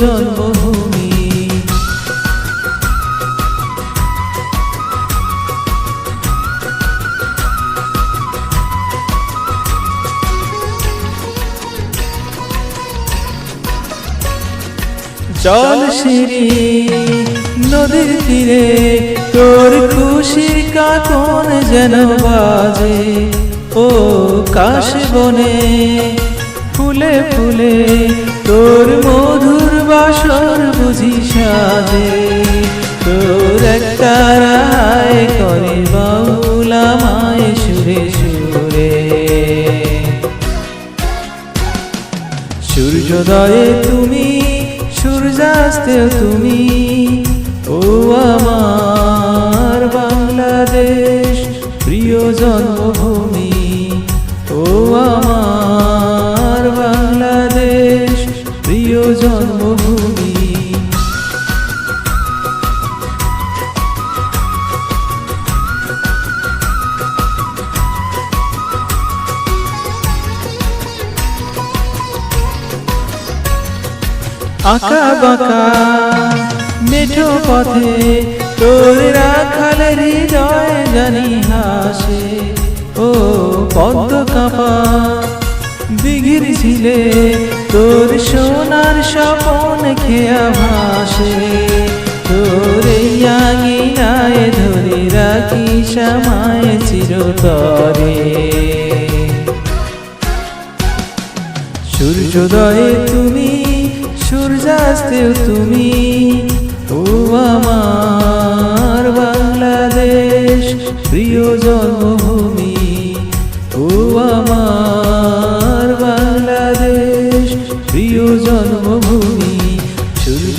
জন্মভূমি। জল সিঁড়ি নদীর তীরে, তোর খুশির কাকন যেন বাজে। ও কাশ বনে ফুলে ফুলে তোর মধুর বাসর বুঝি সাজে। তোর একটা রায় করে বাউলা মায় সুরে সুরে। সূর্যোদয়ে তুমি, সূর্যাস্তেও তুমি, ও আমার বাংলাদেশ প্রিয় জন্মভূমি। জন্মভূমি আঁকা বাঁকা মেঠো পথে তোর রাখালের হৃদয় জানি হাসে। ও পদ্ম কাপা দিঘির ঝিলে তোর সোনার স্বপন খেয়া ভাসে তোর এই ধরে রাখি সামায় চিরতরে। সূর্যোদয়ে তুমি, সূর্যাস্তেও তুমি, ও আমার বাংলাদেশ, প্রিয় জন্মভূমি, ও আমার বাংলাদেশ, প্রিয় জন্মভূমি।